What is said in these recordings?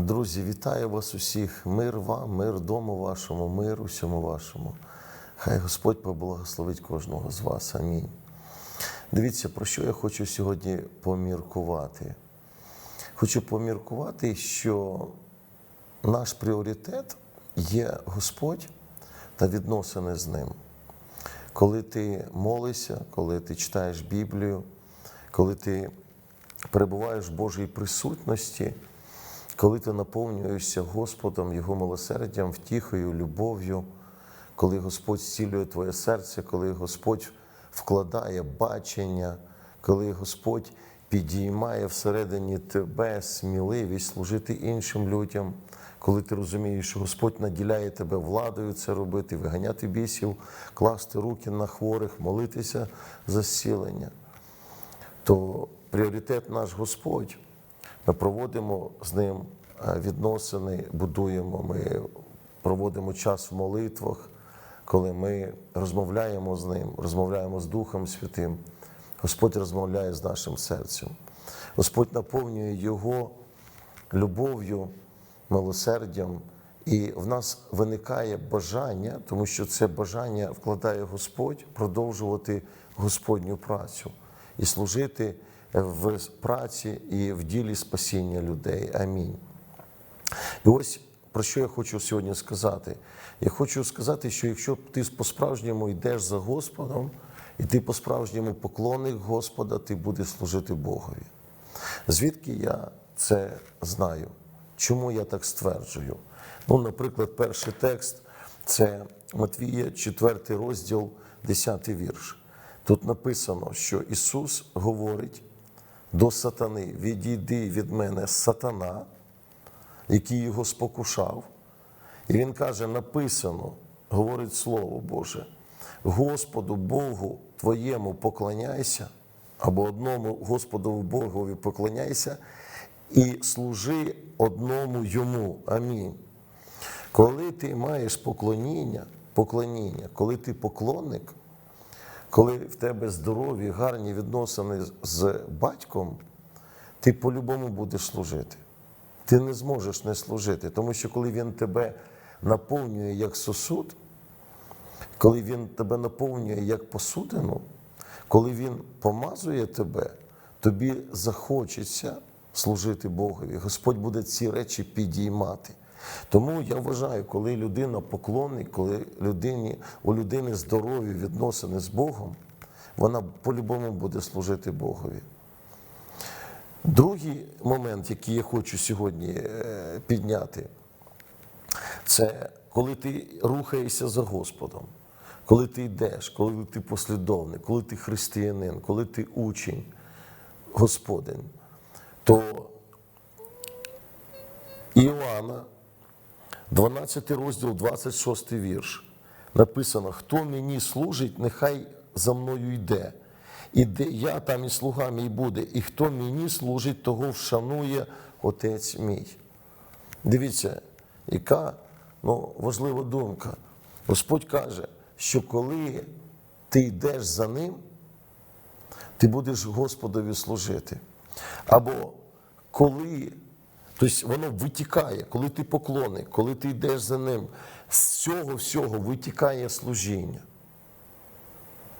Друзі, вітаю вас усіх. Мир вам, мир дому вашому, мир усьому вашому. Хай Господь поблагословить кожного з вас. Амінь. Дивіться, про що я хочу сьогодні поміркувати. Хочу поміркувати, що наш пріоритет є Господь та відносини з Ним. Коли ти молишся, коли ти читаєш Біблію, коли ти перебуваєш в Божій присутності, коли ти наповнюєшся Господом, Його милосердям, втіхою, любов'ю, коли Господь зцілює твоє серце, коли Господь вкладає бачення, коли Господь підіймає всередині тебе сміливість служити іншим людям, коли ти розумієш, що Господь наділяє тебе владою це робити, виганяти бісів, класти руки на хворих, молитися за зцілення, то пріоритет наш Господь. Ми проводимо з ним е, відносини, будуємо, ми проводимо час в молитвах, коли ми розмовляємо з ним, розмовляємо з Духом Святим. Господь розмовляє з нашим серцем. Господь наповнює Його любов'ю, милосердям, і в нас виникає бажання, тому що це бажання вкладає Господь продовжувати Господню працю і служити в праці і в ділі спасіння людей. Амінь. І ось про що я хочу сьогодні сказати. Я хочу сказати, що якщо ти по-справжньому йдеш за Господом, і ти по-справжньому поклонник Господа, ти будеш служити Богові. Звідки я це знаю? Чому я так стверджую? Ну, наприклад, перший текст це Матвія, 4 розділ, 10 вірш. Тут написано, що Ісус говорить до сатани: відійди від мене сатана, який його спокушав. І він каже: написано, говорить Слово Боже, Господу Богу твоєму поклоняйся, або одному Господу Богові поклоняйся і служи одному йому. Амінь. Коли ти маєш поклоніння, поклоніння, коли ти поклонник, коли в тебе здорові, гарні відносини з батьком, ти по-любому будеш служити. Ти не зможеш не служити, тому що коли він тебе наповнює як сосуд, коли він тебе наповнює як посудину, коли він помазує тебе, тобі захочеться служити Богові. Господь буде ці речі підіймати. Тому я вважаю, коли людина поклонник, коли людині, у людини здорові відносини з Богом, вона по-любому буде служити Богові. Другий момент, який я хочу сьогодні е, підняти, це коли ти рухаєшся за Господом, коли ти йдеш, коли ти послідовник, коли ти християнин, коли ти учень, Господень, то Іоанна, 12 розділ, 26 вірш, написано: Хто мені служить, нехай за мною йде. І де я, там і слуга мій буде, і хто мені служить, того вшанує Отець мій. Дивіться, яка ну, важлива думка. Господь каже, що коли ти йдеш за ним, ти будеш Господові служити. Або коли, тобто воно витікає, коли ти поклонник, коли ти йдеш за ним, з цього всього витікає служіння.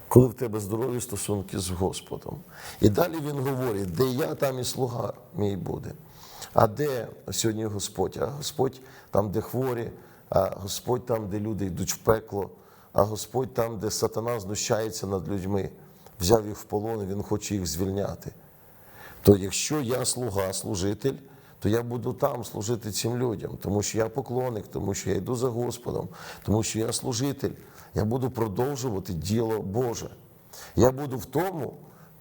Коли в тебе здорові стосунки з Господом. І далі він говорить, де я, там і слуга мій буде. А де сьогодні Господь? А Господь там, де хворі, а Господь там, де люди йдуть в пекло, а Господь там, де сатана знущається над людьми, взяв їх в полон, він хоче їх звільняти. То якщо я слуга, служитель, то я буду там служити цим людям, тому що я поклонник, тому що я йду за Господом, тому що я служитель. Я буду продовжувати діло Боже. Я буду в тому,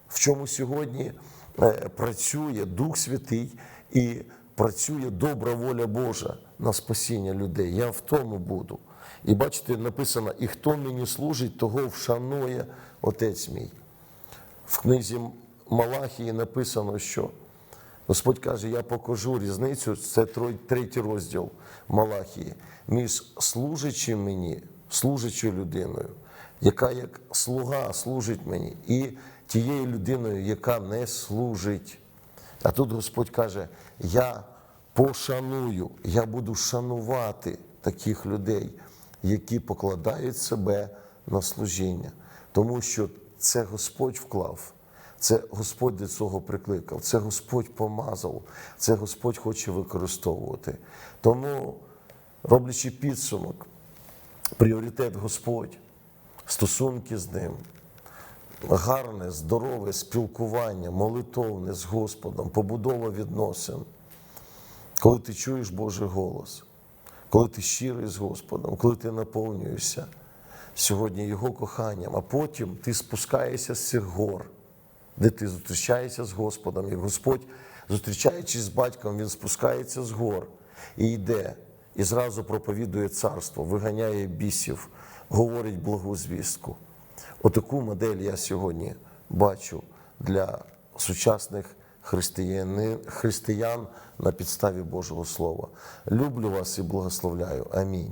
в чому сьогодні е, працює Дух Святий і працює добра воля Божа на спасіння людей. Я в тому буду. І бачите, написано: і хто мені служить, того вшанує Отець мій. В книзі Малахії написано, що Господь каже, я покажу різницю, це третій розділ Малахії, між служачим мені, служачою людиною, яка як слуга служить мені, і тією людиною, яка не служить. А тут Господь каже, я пошаную, я буду шанувати таких людей, які покладають себе на служіння. Тому що це Господь вклав, це Господь до цього прикликав, це Господь помазав, це Господь хоче використовувати. Тому, роблячи підсумок, пріоритет Господь, стосунки з Ним, гарне, здорове спілкування, молитовне з Господом, побудова відносин. Коли ти чуєш Божий голос, коли ти щирий з Господом, коли ти наповнюєшся сьогодні Його коханням, а потім ти спускаєшся з цих гор, де ти зустрічаєшся з Господом, і Господь, зустрічаючись з батьком, Він спускається з гор і йде, і зразу проповідує царство, виганяє бісів, говорить благу звістку. Отаку модель я сьогодні бачу для сучасних християн на підставі Божого Слова. Люблю вас і благословляю. Амінь.